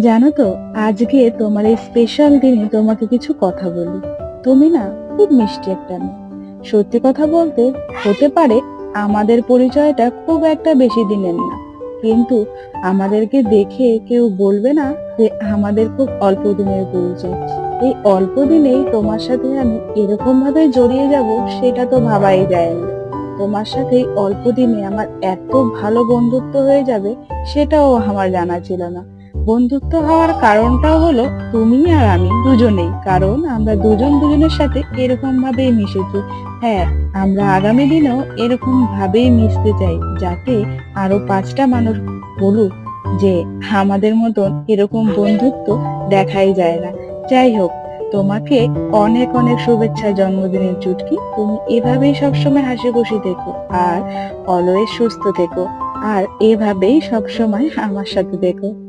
জানো তো, আজকে তোমার এই স্পেশাল দিনে তোমাকে কিছু কথা বলি। তুমি না খুব মিষ্টি একটা মেয়ে। সত্যি কথা বলতে, হতে পারে আমাদের পরিচয়টা খুব একটা বেশি দিনের না। কিন্তু আমাদেরকে দেখে কেউ বলবে না যে আমাদের খুব অল্প দিনের পরিচয়। এই অল্প দিনেই তোমার সাথে আমি এরকম ভাবে জড়িয়ে যাব সেটা তো ভাবাই যায় না। তোমার সাথে অল্প দিনে আমার এত ভালো বন্ধুত্ব হয়ে যাবে, সেটাও আমার জানা ছিল না। বন্ধুত্ব হওয়ার কারণটাও হলো তুমি আর আমি দুজনেই। কারণ আমরা দুজন দুজনের সাথে এরকম ভাবেই মিশেছি। হ্যাঁ আমরা আগামী দিনেও এরকম ভাবেই মিশতে চাই, যাতে আরও পাঁচটা মানুষ বলুক যে আমাদের মতন এরকম বন্ধুত্ব দেখাই যায় না। যাই হোক, তোমাকে অনেক অনেক শুভেচ্ছা, জন্মদিনের চুটকি। তুমি এভাবেই সবসময় হাসি খুশি থেকো আর অলওয়েজ সুস্থ থেকো। আর এভাবেই সবসময় আমার সাথে থেকো।